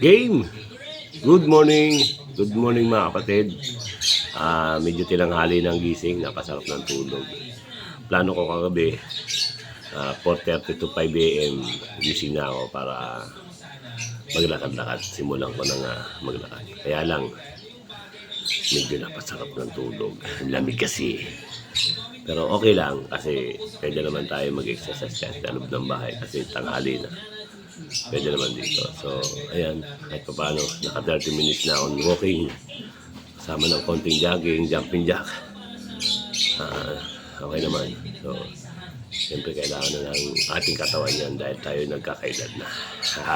Game! Good morning! Good morning mga kapatid. Ah, medyo tinanghali ng gising, napasarap ng tulog. Plano ko kagabi, ah, 4.30 to 5 a.m. gising na ako para maglakad-lakad. Simulan ko na nga maglakad. Kaya lang, medyo napasarap ng tulog. Lamig kasi. Pero okay lang kasi pwede naman tayo mag-exercise sa loob ng bahay kasi tanghali na. Pwede naman dito. So, ayan, kahit pa paano, naka 30 minutes na akong walking. Kasama ng konting jogging, jumping jack. Ah, okay naman. So, siyempre kailangan na ng ating katawan yan dahil tayo nagkakaedad na.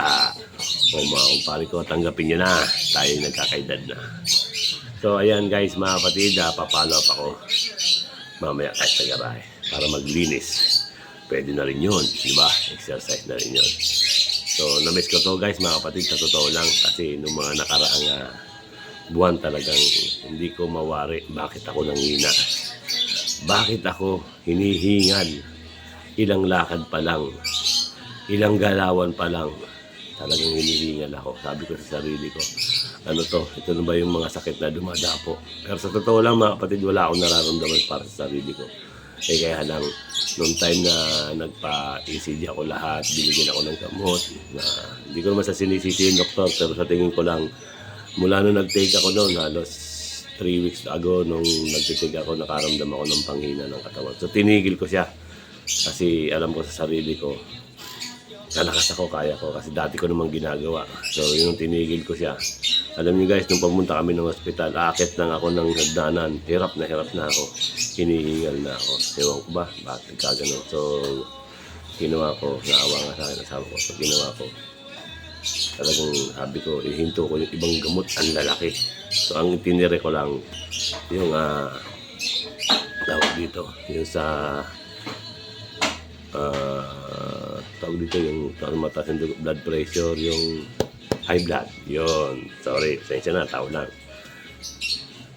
o mga kumpare ko, tanggapin nyo na. Tayo nagkakaedad na. So, ayan guys, mga kapatid, ah, papalo up ako mamaya kahit sa garahe para maglinis. Pwede na rin yun, di ba? Exercise na rin yun. So, na-miss ko to guys, mga kapatid, sa totoo lang. Kasi nung mga nakaraang ah, buwan talagang hindi ko mawari bakit ako nangina. Bakit ako hinihingal? Ilang lakad pa lang, ilang galawan pa lang, talagang hinihingal ako. Sabi ko sa sarili ko, ano to, ito na ba yung mga sakit na dumadapo? Pero sa totoo lang mga kapatid, wala akong nararamdaman para sa sarili ko. Eh kaya lang, noong time na nagpa-ECG ako lahat, binigyan ako ng gamot, na hindi ko naman sa sinisisi yung doktor, pero sa tingin ko lang, mula nung nag-take ako noon, halos 3 weeks ago, nung nag-take ako, nakaramdam ako ng panghina ng katawan. So tinigil ko siya. Kasi alam ko sa sarili ko, nalakas ako, kaya ko. Kasi dati ko namang ginagawa. So, yun tinigil ko siya. Alam niyo guys, nung pumunta kami ng hospital, akit lang ako ng hagdanan. Hirap na hirap na ako. Hinihingal na ako. Ewan ko ba, bakit nagkaganon. So, ginawa ko, naawa nga sa akin, asawa ko. So, ginawa ko. Talagang sabi ko, ihinto ko yung ibang gamot, ang lalaki. So, ang tinire ko lang, yung, ah, tawag dito, yung sa ah tawag dito yung tawag mataas yung blood pressure, yung high blood. Yun. Sorry, sensya na, tao lang.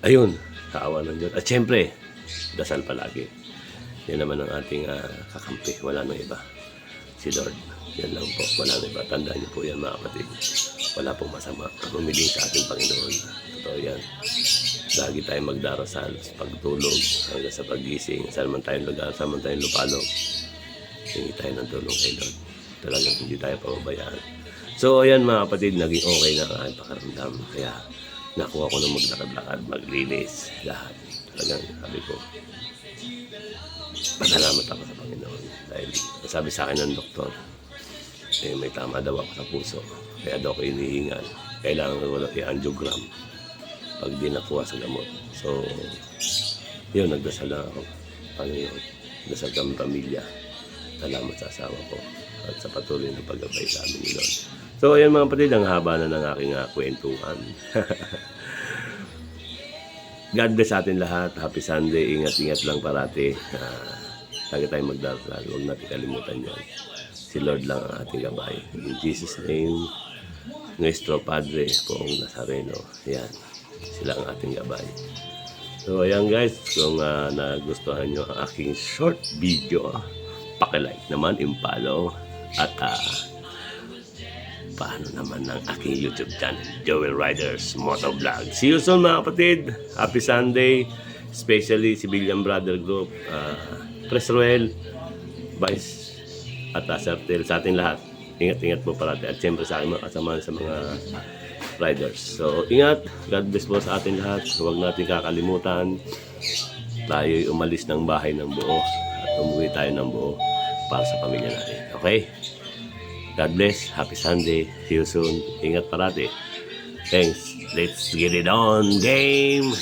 Ayun, kaawa ng Diyos. At syempre, dasal palagi. Yan naman ang ating ah, kakampi. Wala nang iba. Si Lord. Yan lang po. Wala nang iba. Tandaan niyo po yan mga kapatid. Wala pong masama. Humiling sa ating Panginoon. Totoo yan. Lagi tayong magdarasal sa pagtulog hanggang sa pagising. Saan man tayong lugar, saan man tayong lupalong. Hingi tayo ng tulong kay Lord. Talagang hindi tayo pababayaan. So, ayan mga kapatid, naging okay na ang pakaramdam. Kaya, nakuha ko ng maglakad-lakad, maglinis, lahat. Talagang sabi ko, pasalamat ako sa Panginoon. Dahil sabi sa akin ng doktor, eh, may tama daw ako sa puso. Kaya daw ako inihingal. Kailangan ko wala i-angiogram pag di nakuha sa gamot. So, yun, nagdasal lang ako. Panginoon, dasal kami pamilya. Salamat sa asawa ko at sa patuloy na paggabay sa amin ni Lord. So, ayan mga kapatid, ang haba na ng aking uh, kwentuhan. God bless sa atin lahat. Happy Sunday. Ingat-ingat lang parati. Uh, lagi tayong magdarasal. Huwag natin kalimutan yan. Si Lord lang ang ating gabay. In Jesus' name, Nuestro Padre, Poong Nazareno. Yan. Sila ang ating gabay. So, ayan guys. Kung uh, nagustuhan nyo ang aking short video, pakilike naman, impalo. At uh, paano naman ng aking YouTube channel, Joel Riders Moto Vlog. See you soon mga kapatid. Happy Sunday. Especially si William Brother Group, uh, Pres Roel, Vice, at uh, Sir Tel, sa ating lahat. Ingat-ingat po parati. At siyempre sa aking mga kasama sa mga riders. So, ingat. God bless po sa ating lahat. Huwag natin kakalimutan. Tayo'y umalis ng bahay ng buo at umuwi tayo ng buo para sa pamilya natin. Okay? God bless. Happy Sunday. See you soon. Ingat parati. Thanks. Let's get it on. Game!